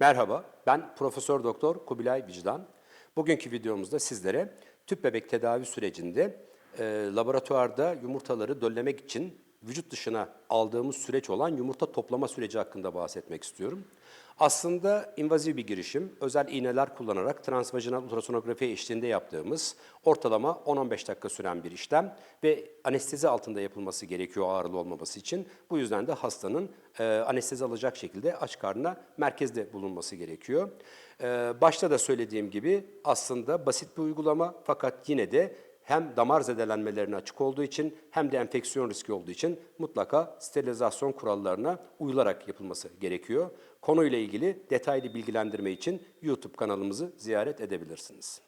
Merhaba, ben Profesör Doktor Kubilay Vicdan. Bugünkü videomuzda sizlere tüp bebek tedavi sürecinde e, laboratuvarda yumurtaları döllemek için vücut dışına aldığımız süreç olan yumurta toplama süreci hakkında bahsetmek istiyorum. Aslında invaziv bir girişim, özel iğneler kullanarak transvajinal ultrasonografi eşliğinde yaptığımız ortalama 10-15 dakika süren bir işlem ve anestezi altında yapılması gerekiyor ağrılı olmaması için. Bu yüzden de hastanın e, anestezi alacak şekilde aç karnına merkezde bulunması gerekiyor. E, başta da söylediğim gibi aslında basit bir uygulama fakat yine de hem damar zedelenmelerine açık olduğu için hem de enfeksiyon riski olduğu için mutlaka sterilizasyon kurallarına uyularak yapılması gerekiyor. Konuyla ilgili detaylı bilgilendirme için YouTube kanalımızı ziyaret edebilirsiniz.